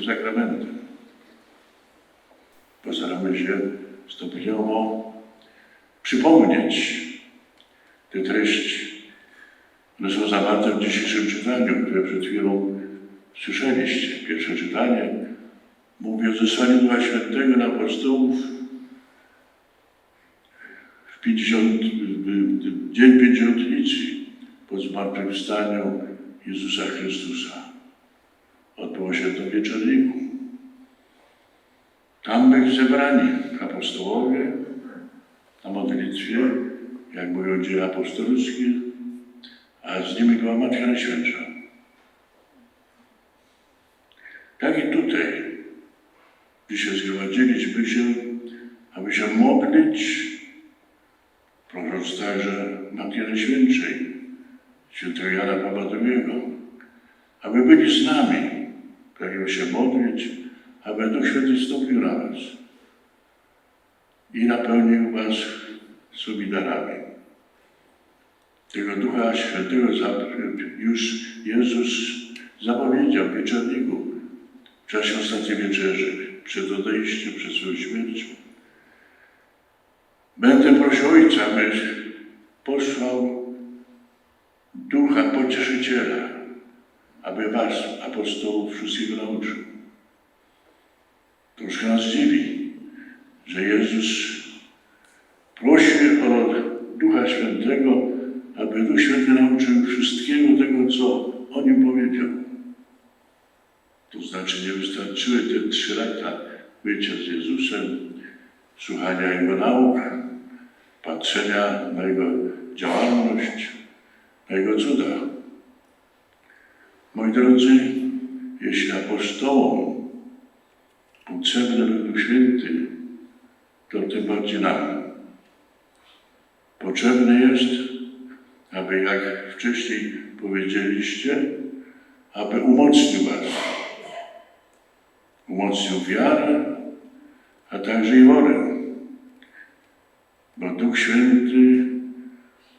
Świętym Sakramentem. Postaramy się stopniowo przypomnieć te treści. One są zawarte w dzisiejszym czytaniu, które przed chwilą słyszeliście. Pierwsze czytanie mówi o zesłaniu Ducha Świętego na apostołów w 50, w dzień Pięćdziesiątnicy po zmartwychwstaniu Jezusa Chrystusa. Odbyło się to w wieczorniku. Tam byli zebrani apostołowie na modlitwie, jak mówią dzieje apostolskie, a z nimi była Matka Najświętsza. Tak i tutaj dzisiaj zgromadziliśmy się, aby się modlić, prosząc także Matki Najświętszej, świętego Jana Pawła II, aby byli z nami, pragniemy się modlić, aby Duch Święty stąpił na was i napełnił was swoimi darami. Tego Ducha Świętego już Jezus zapowiedział w wieczorniku w czasie ostatniej wieczerzy, przed odejściem, przed swoją śmiercią. Będę prosił Ojca, by posłał Ducha Pocieszyciela, aby was, apostołów, wszystkiego nauczył. Troszkę nas dziwi, że Jezus prosi o Ducha Świętego, aby Duch Święty nauczył wszystkiego tego, co o nim powiedział. To znaczy nie wystarczyły te trzy lata bycia z Jezusem, słuchania Jego nauk, patrzenia na Jego działalność, na Jego cuda. Moi drodzy, jeśli apostołom potrzebny był Duch Święty, to tym bardziej nam. Potrzebny jest, aby jak wcześniej powiedzieliście, aby umocnił was. Umocnił wiarę, a także i wolę. Bo Duch Święty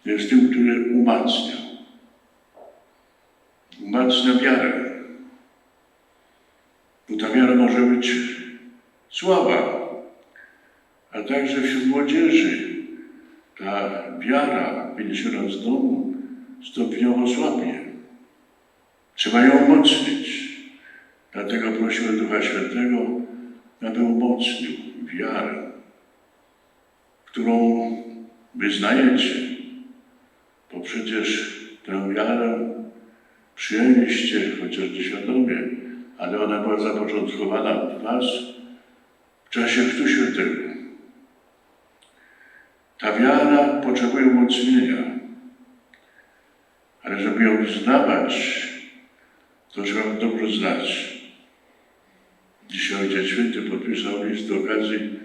jest tym, który umacnia. Umacnia wiarę. Bo ta wiara może być słaba, a także wśród młodzieży ta wiara wyniesiona z domu stopniowo słabnie. Trzeba ją umocnić. Dlatego prosimy Ducha Świętego, aby umocnił wiarę, którą wyznajecie, bo przecież tę wiarę przyjęliście, chociaż nieświadomie, ale ona była zapoczątkowana w Was w czasie Chrztu Świętego. Ta wiara potrzebuje umocnienia, ale żeby ją wyznawać, to trzeba dobrze znać. Dzisiaj Ojciec Święty podpisał list do okazji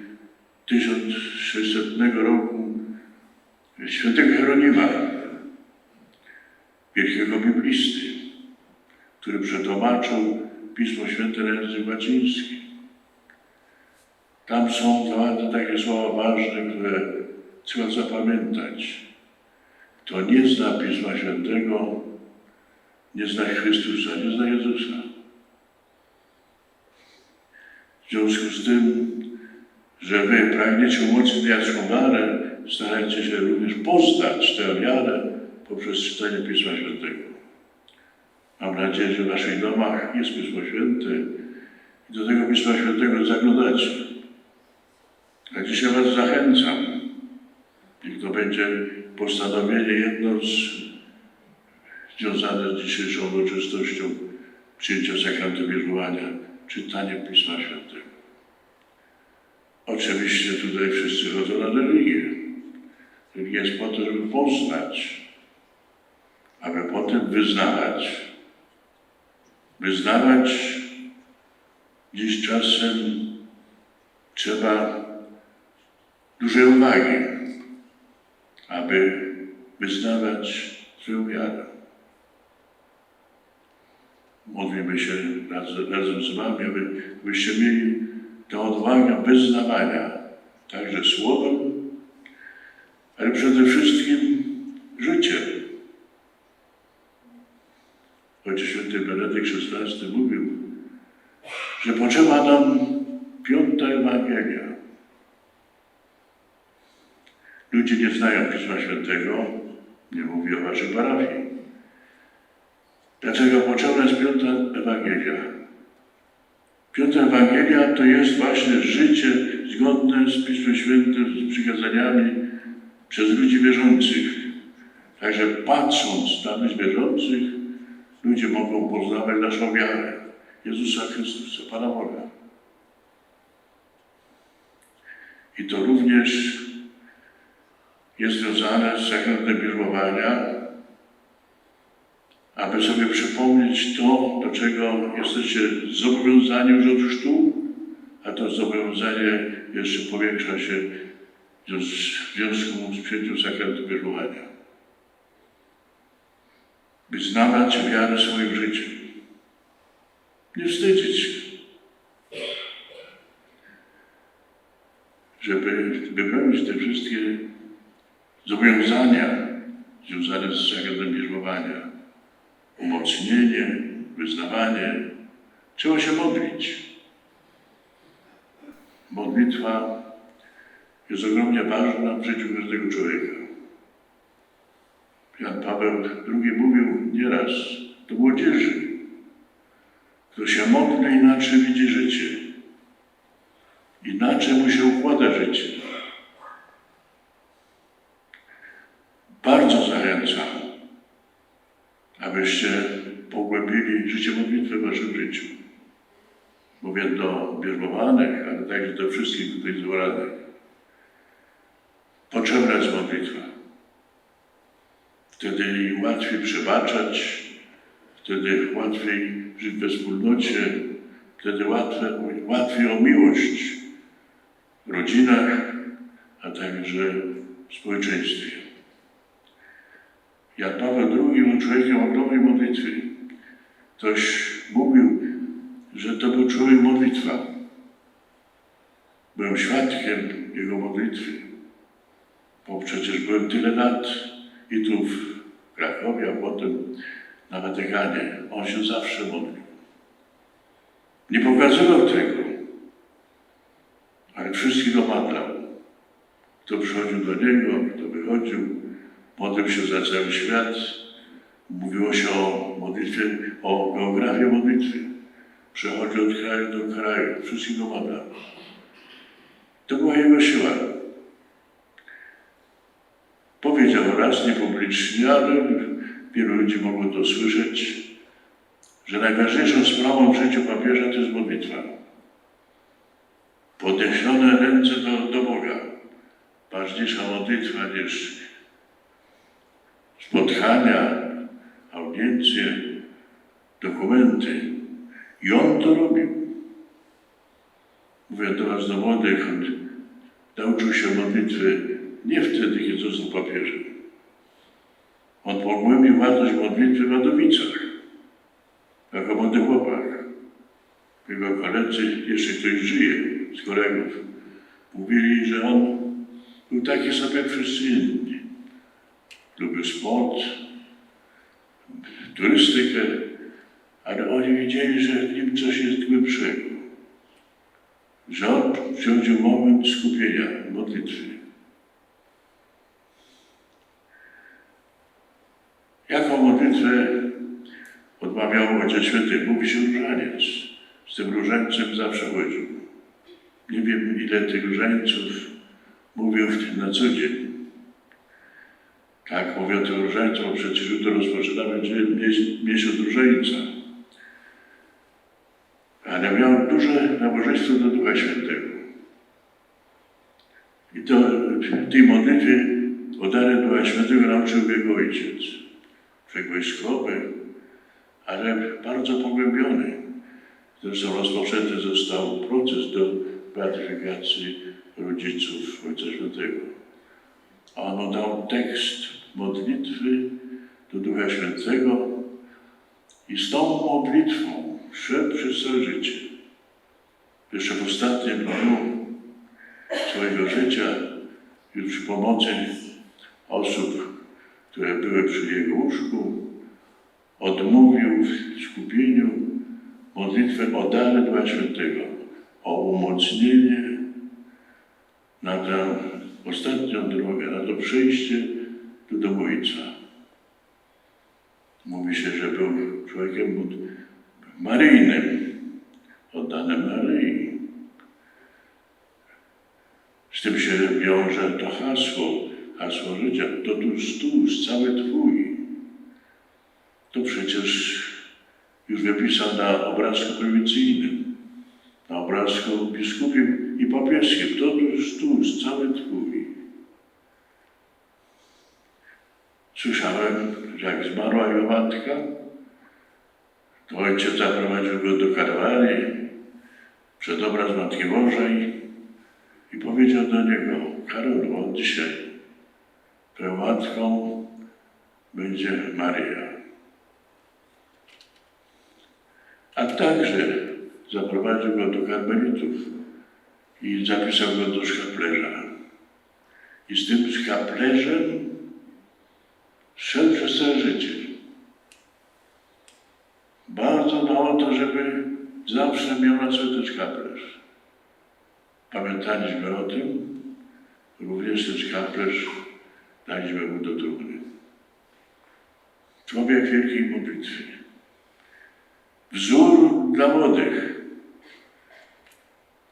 1600 roku świętego Hieronima, wielkiego biblisty, który przetłumaczył Pismo Święte na język łaciński. Tam są zawarte takie słowa ważne, które trzeba zapamiętać. Kto nie zna Pisma Świętego, nie zna Chrystusa, nie zna Jezusa. W związku z tym, że wy pragniecie umocnić wiarę, starajcie się również poznać tę wiarę poprzez czytanie Pisma Świętego. Mam nadzieję, że w waszych domach jest Pismo Święte i do tego Pisma Świętego zaglądacie. Tak dzisiaj was zachęcam. Niech to będzie postanowienie jedno z, związane z dzisiejszą uroczystością przyjęcia sakramentu bierzmowania, czytanie Pisma Świętego. Oczywiście tutaj wszyscy chodzą na religię. Religia jest po to, żeby poznać, aby potem wyznawać. Wyznawać dziś czasem trzeba dużej uwagi, aby wyznawać swoją wiarę. Modlimy się razem, razem z Wami, aby, abyście mieli tę odwagę wyznawania, także słowem, ale przede wszystkim życiem. Ojciec Święty Benedykt XVI mówił, że potrzeba nam piąta Ewangelia. Ludzie nie znają Pisma Świętego, nie mówię o waszej parafii. Dlaczego potrzebna jest piąta Ewangelia? Piąta Ewangelia to jest właśnie życie zgodne z Pismem Świętym, z przykazaniami przez ludzi wierzących. Także patrząc na ludzi wierzących, ludzie mogą poznawać naszą wiarę. Jezusa Chrystusa, Pana Boga. I to również jest związane z sakramentem bierzmowania, aby sobie przypomnieć to, do czego jesteście zobowiązani już od chrztu, a to zobowiązanie jeszcze powiększa się w związku z przyjęciem sakramentu bierzmowania. By znawać wiarę swoim życiem. Nie wstydzić się. Żeby wypełnić te wszystkie zobowiązania związane z sakramentem bierzmowania, umocnienie, wyznawanie, trzeba się modlić. Modlitwa jest ogromnie ważna w życiu każdego człowieka. Jan Paweł II mówił nieraz do młodzieży, kto się modli, inaczej widzi życie. Inaczej mu się układa życie. Bardzo zachęcam, abyście pogłębili życie modlitwy w waszym życiu. Mówię do bierzmowanych, ale także do wszystkich tutaj zebranych. Potrzebna jest modlitwa. Wtedy łatwiej przebaczać, wtedy łatwiej żyć we wspólnocie, wtedy łatwiej, łatwiej o miłość w rodzinach, a także w społeczeństwie. Jan Paweł II był człowiekiem ogromnej modlitwy. Ktoś mówił, że to był człowiek modlitwa. Byłem świadkiem jego modlitwy, bo przecież byłem tyle lat i tu w Krakowie, a potem na Watykanie. On się zawsze modlił. Nie pokazywał tego, ale wszystkich omawiał. Kto przychodził do niego, kto wychodził, modlił się za cały świat. Mówiło się o modlitwie, o geografii modlitwy. Przechodził od kraju do kraju, wszystkich omawiał. To była jego siła. Powiedział raz niepublicznie, ale wielu ludzi mogło to słyszeć, że najważniejszą sprawą w życiu papieża to jest modlitwa. Podniesione ręce do, do Boga. Ważniejsza modlitwa niż spotkania, audiencje, dokumenty. I on to robił. Mówię do was, do młodych, on nauczył się modlitwy nie wtedy, kiedy został papieżem. On pogłębił wartość modlitwy w Wadowicach, jako młody chłopak. Jego koledzy, jeszcze ktoś żyje z kolegów, mówili, że on był taki sobie jak wszyscy inni. Lubił sport, turystykę, ale oni widzieli, że w nim coś jest głębszego. Że on wziął moment skupienia, modlitwy. Modlitwę odmawiał Ojciec Święty? Mówi się różaniec. Z tym różańcem zawsze chodził. Nie wiem, ile tych różańców mówił w tym na co dzień. Tak, mówię o tym różańcu, bo przecież jutro rozpoczynamy miesiąc różańca. Ale miał duże nabożeństwo do Ducha Świętego. I to w tej modlitwie o dary Ducha Świętego nauczył jego ojciec. Wojskowy, ale bardzo pogłębiony. Zresztą rozpoczęty został proces do beatyfikacji rodziców Ojca Świętego. A on dał tekst modlitwy do Ducha Świętego i z tą modlitwą szedł przez całe życie. Jeszcze w ostatnim dniu swojego życia, już przy pomocy osób, które były przy jego łóżku, odmówił w skupieniu modlitwę o dary Ducha Świętego, o umocnienie na tę ostatnią drogę, na to przejście do domu Ojca. Mówi się, że był człowiekiem maryjnym, oddanym Maryi. Z tym się wiąże to hasło, hasło życia. To tuż, tuż, cały Twój. To przecież już wypisał na obrazku prowicyjnym, na obrazku biskupim i papieskim. To tuż, tuż, cały Twój. Słyszałem, że jak zmarła jego matka, to ojciec zaprowadził go do Karwali przed obraz Matki Bożej i powiedział do niego, Karolu, od dzisiaj matką będzie Maryja. A także zaprowadził go do karmelitów i zapisał go do szkaplerza. I z tym szkaplerzem szedł przez całe życie. Bardzo mało to, żeby zawsze miał na sobie ten szkaplerz. Pamiętaliśmy o tym, również ten szkaplerz daliśmy mu do trumny. Człowiek wielkiej modlitwy. Wzór dla młodych.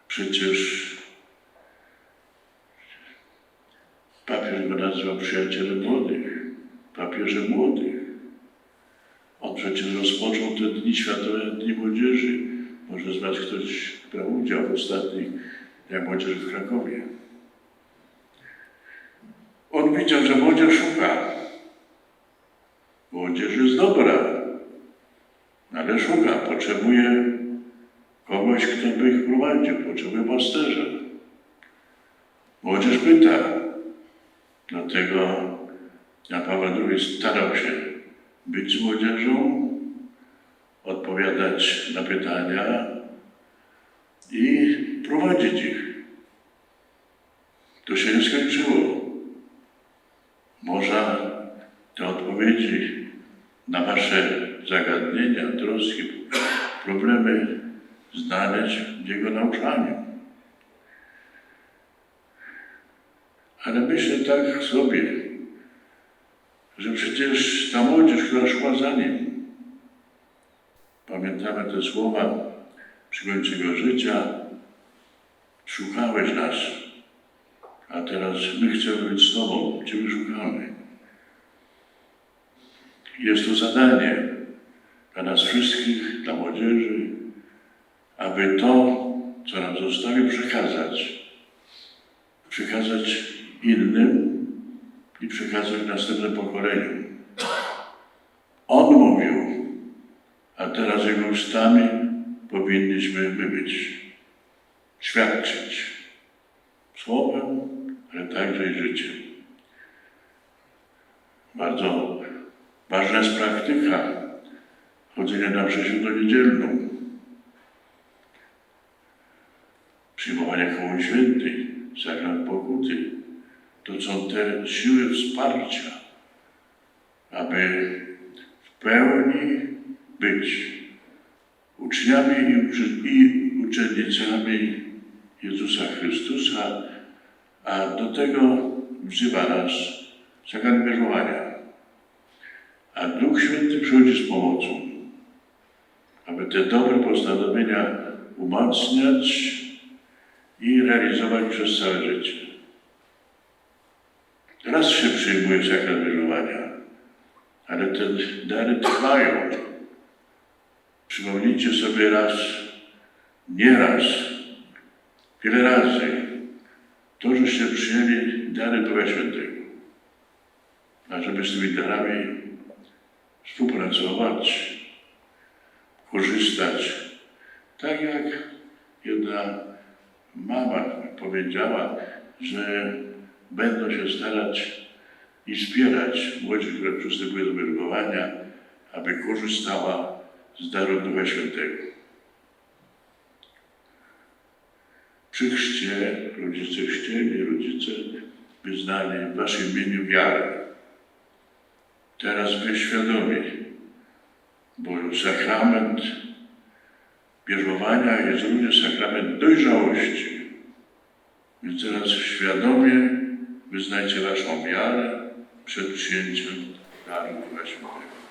Przecież papież go nazywał przyjacielem młodych, papieżem młodych. On przecież rozpoczął te Dni Światowe Dni Młodzieży. Może z Was ktoś brał udział w ostatnich Dniach Młodzieży w Krakowie. On widział, że młodzież szuka. Młodzież jest dobra, ale szuka, potrzebuje kogoś, kto by ich prowadził, potrzebuje pasterza. Młodzież pyta, dlatego Jan Paweł II starał się być z młodzieżą, odpowiadać na pytania i prowadzić ich. To się nie skończyło. Można te odpowiedzi na Wasze zagadnienia, troski, problemy znaleźć w Jego nauczaniu. Ale myślę tak sobie, że przecież ta młodzież, która szła za nim, pamiętamy te słowa przy końcu jego życia, szukałeś nas, a teraz my chcemy być z Tobą, Ciebie szukamy. Jest to zadanie dla nas wszystkich, dla młodzieży, aby to, co nam zostawił, przekazać. Przekazać innym i przekazać następnym pokoleniom. On mówił, a teraz jego ustami powinniśmy my być. Świadczyć słowem, ale także i życiem. Bardzo ważna jest praktyka chodzenia na mszę niedzielną, przyjmowania komuń świętej, sakrament pokuty. To są te siły wsparcia, aby w pełni być uczniami i, uczennicami Jezusa Chrystusa, a do tego wzywa nas bierzmowania. A Duch Święty przychodzi z pomocą, aby te dobre postanowienia umacniać i realizować przez całe życie. Raz się przyjmuje sakrament bierzmowania, ale te dary trwają. Przypomnijcie sobie raz, nie raz, wiele razy, to, żeście przyjęli dary Ducha Świętego. A żeby z tymi darami współpracować, korzystać. Tak jak jedna mama powiedziała, że będą się starać i wspierać młodzież, która przystępuje do wiergowania, aby korzystała z darów Ducha Świętego. Przy chrzcie rodzice chrzcieli, rodzice wyznali w waszym imieniu wiarę. Teraz wy świadomi, bo sakrament bierzmowania jest również sakrament dojrzałości. Więc teraz świadomie wyznajcie Waszą wiarę przed przyjęciem daru Świętego.